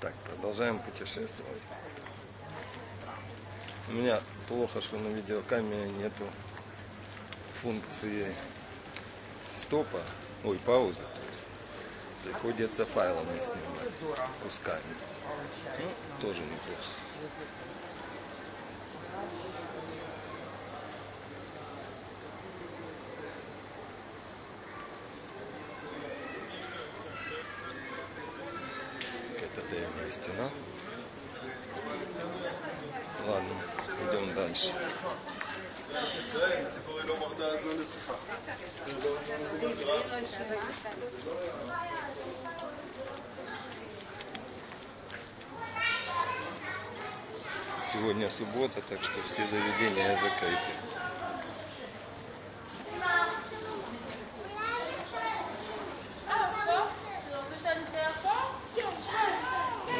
Так, продолжаем путешествовать. У меня плохо, что на видеокамере нету функции стопа, ой, паузы, то есть приходится файлами снимать, кусками. Ну, тоже неплохо. Древняя стена. Ладно, идем дальше. Сегодня суббота, так что все заведения закрыты.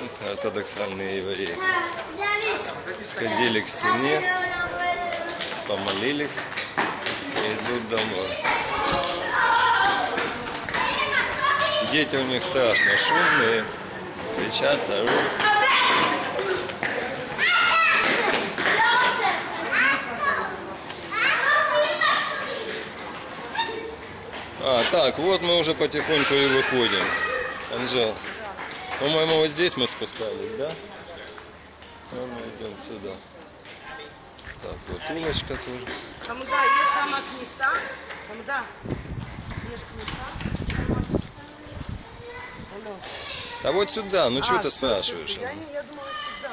Вот ортодоксальные евреи сходили к стене, помолились и идут домой. Дети у них страшно шумные, кричат, орут. А, так, вот мы уже потихоньку и выходим. Анжел, по-моему, вот здесь мы спускались, да? Ну, мы идем сюда. Так, вот улочка тоже. Там, да, есть сама книса. Там, да, есть книса. Да вот сюда, ну а, что ты спрашиваешь? Я, не, я думала а, сюда.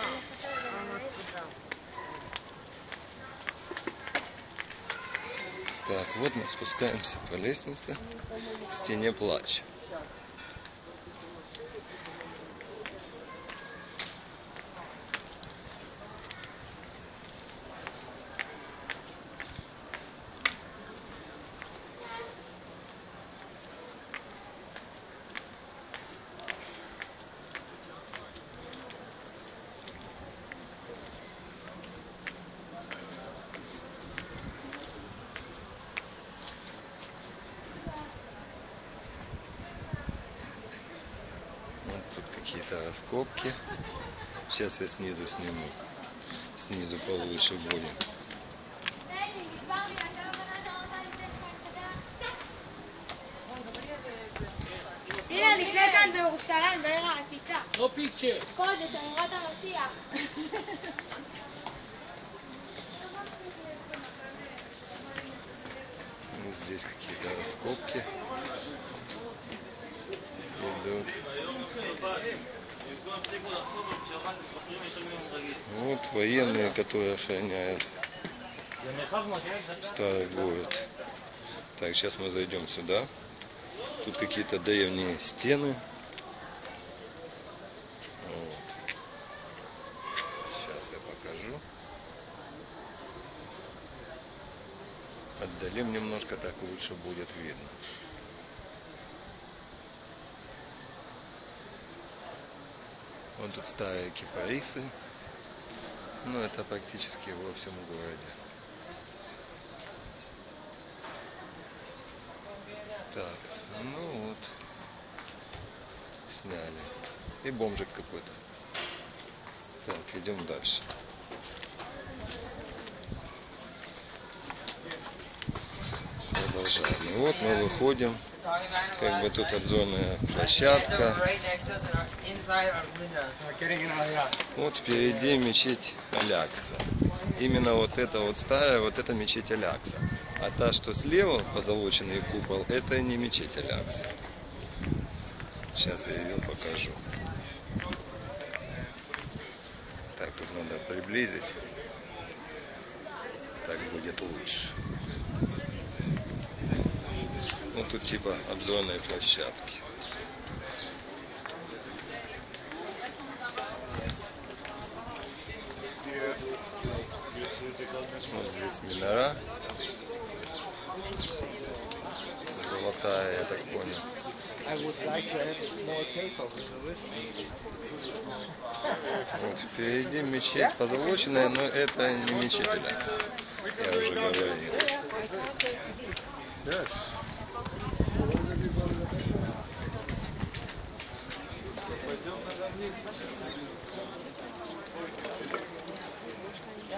Так, вот мы спускаемся по лестнице к стене плача. какие-то раскопки. Сейчас я снизу сниму. Снизу получше будет. צילה, לפני כאן בירושלים, בעיר העתיקה. לא פיקצ'ר. קודש, אני רואה את המשיח. Вот здесь какие-то раскопки идут. Вот военные, которые охраняют старый город. Так, сейчас мы зайдем сюда. Тут какие-то древние стены. Вот. Сейчас я покажу. Отдалим немножко, так лучше будет видно. Вот тут старые кипарисы. Ну, это практически во всем городе. Так, ну вот. Сняли. И бомжик какой-то. Так, идем дальше. Продолжаем. И вот мы выходим. Как бы тут обзорная площадка. Вот впереди мечеть Алякса. Именно вот это вот старая, вот это мечеть Алякса. А та, что слева, позолоченный купол, это не мечеть Алякса. Сейчас я ее покажу. Так, тут надо приблизить. Так будет лучше. Ну тут типа обзорной площадки. Вот здесь минора. Золотая, я так понял. Вот впереди мечеть позолоченная, но это не мечеть Алякса. Я уже говорил.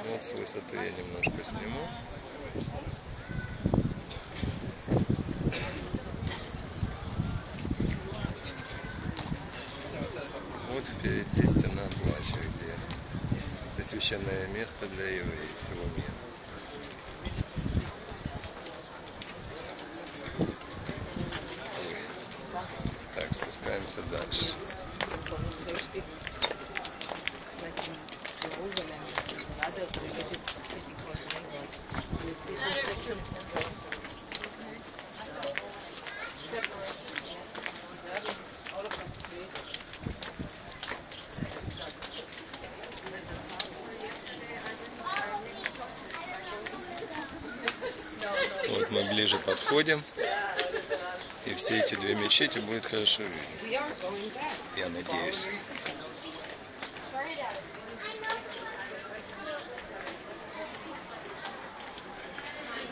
Вот с высоты я немножко сниму. Вот впереди стена плача, где это священное место для евреев всего мира. Так, спускаемся дальше. Вот мы ближе подходим, и все эти две мечети будет хорошо видно. Я надеюсь.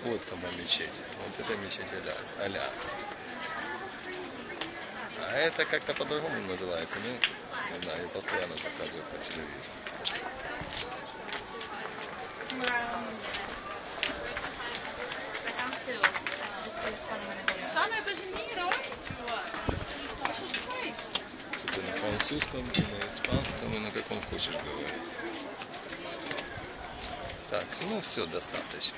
Вот сама мечеть. Вот это мечеть Аля- Алякс. А это как-то по-другому называется. Ну, не знаю, ее постоянно показывают по телевизору. Hoor. Jesus Christ. Что-то на французском, и на испанском, и на каком хочешь говорить. Так, ну все, достаточно.